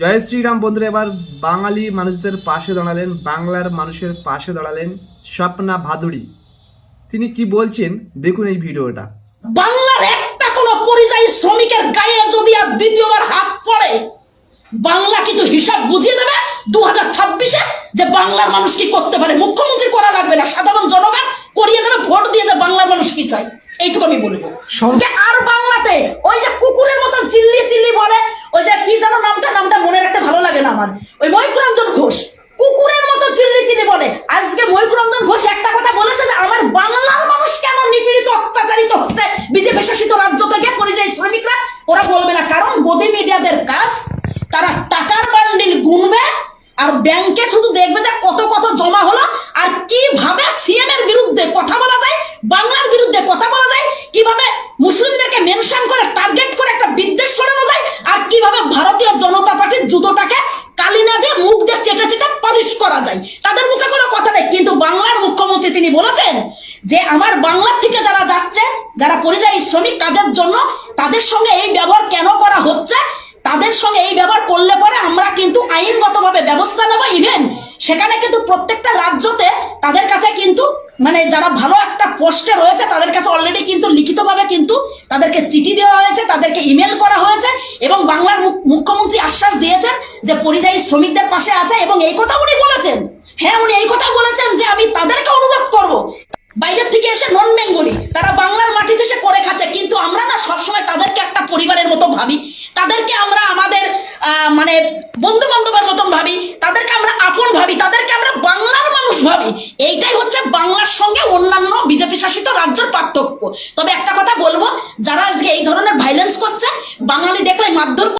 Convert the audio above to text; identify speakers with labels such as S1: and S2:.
S1: জয় শ্রীরাম বন্ধুরা এবার বাঙালি মানুষদের পাশে দাঁড়ালেন বাংলার মানুষের পাশে দাঁড়ালেন স্বপ্না ভাদুড়ি। তিনি কি বলছেন? দেখুন এই ভিডিওটা।
S2: বাংলার একটা কোনো পরিযায়ী শ্রমিকের গায়ে যদি আর দ্বিতীয়বার হাত পড়ে বাংলা কিন্তু হিসাব বুঝিয়ে দেবে দু হাজার ছাব্বিশে? যে বাংলার মানুষ কি করতে পারে? মুখ্যমন্ত্রী করা লাগবে না সাধারণ জনগণ করিয়ে দেবে ভোট দিয়ে দেবে বাংলার মানুষ কি চাই এইটুকু আমি বলব। যে আর বাংলাতে ওই যে কুকুরের মতন চিল্লি চিল্লি বলে ওই যে কি যেন নামটা নামটা মনে রাখতে ভালো লাগে না আমার ওই ময়ূরঞ্জন ঘোষ, কুকুরের মতো চিল্লি চিল্লি বলে। আজকে ময়ূরঞ্জন ঘোষ একটা কথা বলেছে যে, আমার বাংলার মানুষ কেন নিপীড়িত, অত্যাচারিত হচ্ছে? বিজেপি শাসিত রাজ্য থেকে পরিযায়ী শ্রমিকরা, ওরা বলবে না, কারণ গদি মিডিয়াদের কাজ, তারা টাকার বান্ডিল গুনবে, আর ব্যাংকে শুধু দেখবে যে কত কত জমা হলো, আর কীভাবে সিএম এর বিরুদ্ধে কথা বলা যায়, বাংলার বিরুদ্ধে কথা বলা যায়, কীভাবে মুসলিমদেরকে মেনশন করে টার্গেট করে একটা বিদ্বেষ ছড়ানো যায়, আর কীভাবে ভারতীয় জনতা পালিশ করা যায়। তাদের মুখে কোনো কথা নেই। কিন্তু বাংলার মুখ্যমন্ত্রী তিনি বলেছেন যে, আমার বাংলার থেকে যারা যাচ্ছে, যারা পরিযায়ী শ্রমিক কাজের জন্য তাদের সঙ্গে এই ব্যবহার কেন করা হচ্ছে? তাদের সঙ্গে এই ব্যবহার করলে পরে আমরা কিন্তু আইনগতভাবে ব্যবস্থা নেব। ইভেন সেখানে কিন্তু প্রত্যেকটা রাজ্যতে তাদের কাছে কিন্তু মানে যারা ভালো একটা পোস্টে রয়েছে, তাদের কাছে অলরেডি কিন্তু লিখিতভাবে কিন্তু তাদেরকে চিঠি দেওয়া হয়েছে, তাদেরকে ইমেল করা হয়েছে এবং বাংলার মুখ- মুখ্যমন্ত্রী আশ্বাস দিয়েছেন যে পরিযায়ী শ্রমিকদের পাশে আছে এবং এই কথা উনি বলেছেন। হ্যাঁ উনি এই কথা বলেছেন যে আমি তাদেরকে অনুবাদ করব। বাইরের থেকে এসে নন বেঙ্গলি তারা বাংলার মাটিতে সে করে খাচ্ছে, কিন্তু আমরা না সবসময় তাদেরকে একটা পরিবারের মতো ভাবি। তাদেরকে আমরা আমাদের মানে বন্ধু বান্ধবের মতন ভাবি। তাদেরকে আমরা আপন ভাবি তাদেরকে আমরা বাংলার মানুষ ভাবি এইটাই হচ্ছে বাংলার সঙ্গে অন্যান্য বিজেপি শাসিত রাজ্যের পার্থক্য। তবে একটা কথা বলব, যারা আজকে এই ধরনের ভাইলেন্স করছে, বাঙালি দেখলে মারধর